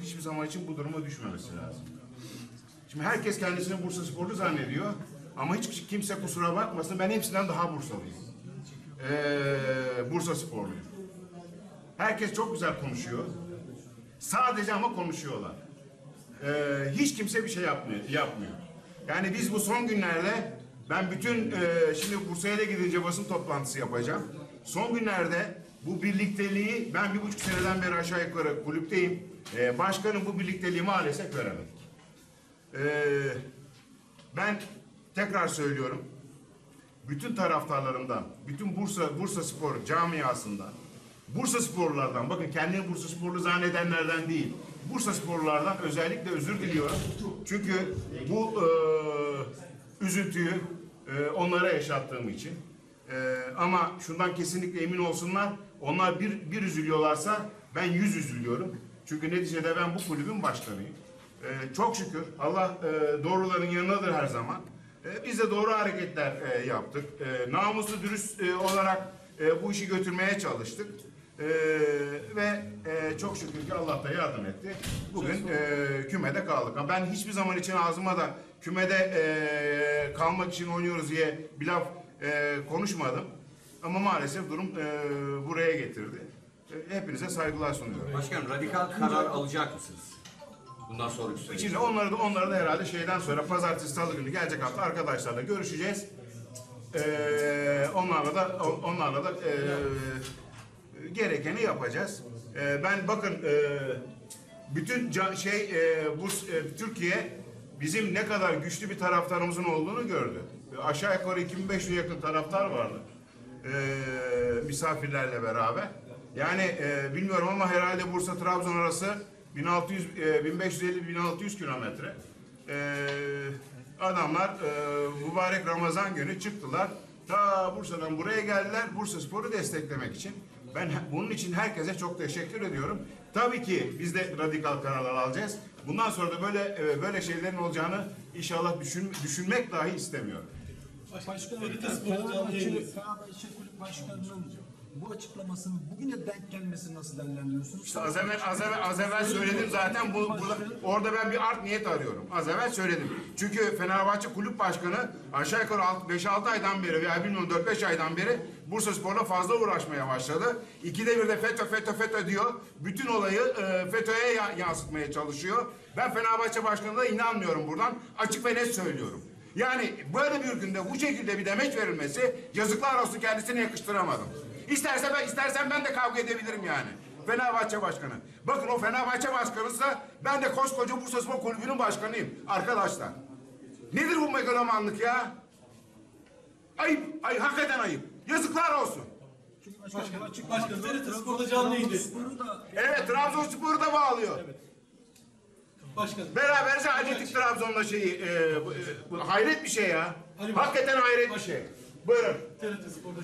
için bu duruma düşmemesi lazım. Şimdi herkes kendisini Bursa sporlu zannediyor. Ama hiç kimse kusura bakmasın ben hepsinden daha Bursalıyım. Ee, Bursa sporluyum. Herkes çok güzel konuşuyor. Sadece ama konuşuyorlar. Ee, hiç kimse bir şey yapmıyor. yapmıyor. Yani biz bu son günlerde ben bütün e, şimdi Bursa'ya da gidince basın toplantısı yapacağım. Son günlerde bu birlikteliği ben bir buçuk seneden beri aşağı yukarı kulüpteyim. Ee, başkanım bu birlikteliği maalesef göremedik. Ee, ben tekrar söylüyorum. Bütün taraftarlarımdan, bütün Bursa Bursa Spor camiasından, Bursa sporlulardan, bakın kendini Bursa sporlu zannedenlerden değil, Bursa sporlulardan özellikle özür diliyorum. Çünkü bu e, üzüntüyü e, onlara yaşattığım için. E, ama şundan kesinlikle emin olsunlar, onlar bir, bir üzülüyorlarsa ben yüz üzülüyorum. Çünkü neticede ben bu kulübün başkanıyım. Ee, çok şükür Allah e, doğruların yanındadır her zaman. E, biz de doğru hareketler e, yaptık. E, namuslu dürüst e, olarak e, bu işi götürmeye çalıştık. E, ve e, çok şükür ki Allah da yardım etti. Bugün e, kümede kaldık. Ben hiçbir zaman için ağzıma da kümede e, kalmak için oynuyoruz diye bir laf e, konuşmadım. Ama maalesef durum e, buraya getirdi. E, hepinize saygılar sunuyorum. Başkanım radikal karar alacak mısınız? Bundan sonraki süreç. Şimdi onları da onları da herhalde şeyden sonra pazartesi salı günü gelecek hafta arkadaşlarla görüşeceğiz. Ee, onlarla da onlarla da ee, gerekeni yapacağız. Ee, ben bakın ee, bütün şey ee, bu ee, Türkiye bizim ne kadar güçlü bir taraftarımızın olduğunu gördü. Aşağı yukarı 2500 yakın taraftar vardı. Ee, misafirlerle beraber. Yani ee, bilmiyorum ama herhalde Bursa Trabzon arası 1600 e, 1550 1600 kilometre. Ee, adamlar e, mübarek Ramazan günü çıktılar. Ta Bursa'dan buraya geldiler. Bursa Spor'u desteklemek için. Ben bunun için herkese çok teşekkür ediyorum. Tabii ki biz de radikal kararlar alacağız. Bundan sonra da böyle e, böyle şeylerin olacağını inşallah düşün, düşünmek dahi istemiyorum. Başkanım, Fenerbahçe, Fenerbahçe Kulüp Başkanı'nın bu açıklamasının bugüne denk gelmesi nasıl değerlendiriyorsunuz? İşte az evvel, az evvel, az evvel söyledim zaten. Bu, burada, orada ben bir art niyet arıyorum. Az evvel söyledim. Çünkü Fenerbahçe Kulüp Başkanı aşağı yukarı 5-6 aydan beri veya bilmiyorum 4-5 aydan beri Bursa Spor'la fazla uğraşmaya başladı. İkide bir de FETÖ, FETÖ, FETÖ diyor. Bütün olayı e, FETÖ'ye ya- yansıtmaya çalışıyor. Ben Fenerbahçe Başkanı'na inanmıyorum buradan. Açık ve net söylüyorum. Yani böyle bir günde bu şekilde bir demeç verilmesi yazıklar olsun kendisine yakıştıramadım. İsterse ben istersen ben de kavga edebilirim yani. Fenerbahçe Başkanı. Bakın o Fenerbahçe Başkanı'sa ben de koskoca Bursa Spor Kulübü'nün başkanıyım arkadaşlar. Nedir bu megalomanlık ya? Ayıp, ay hakikaten ayıp. Yazıklar olsun. Başkanım, açık Başkanım, TRT Spor'da canlı yayındayız. Sporu da Evet Trabzonspor'u da bağlıyor. Başkanım. Beraberce hallettik Trabzon'la şeyi. e, bu- e, bu hayret bir şey ya. Bak. Hakikaten hayret bir şey. Buyurun. TRT Spor'da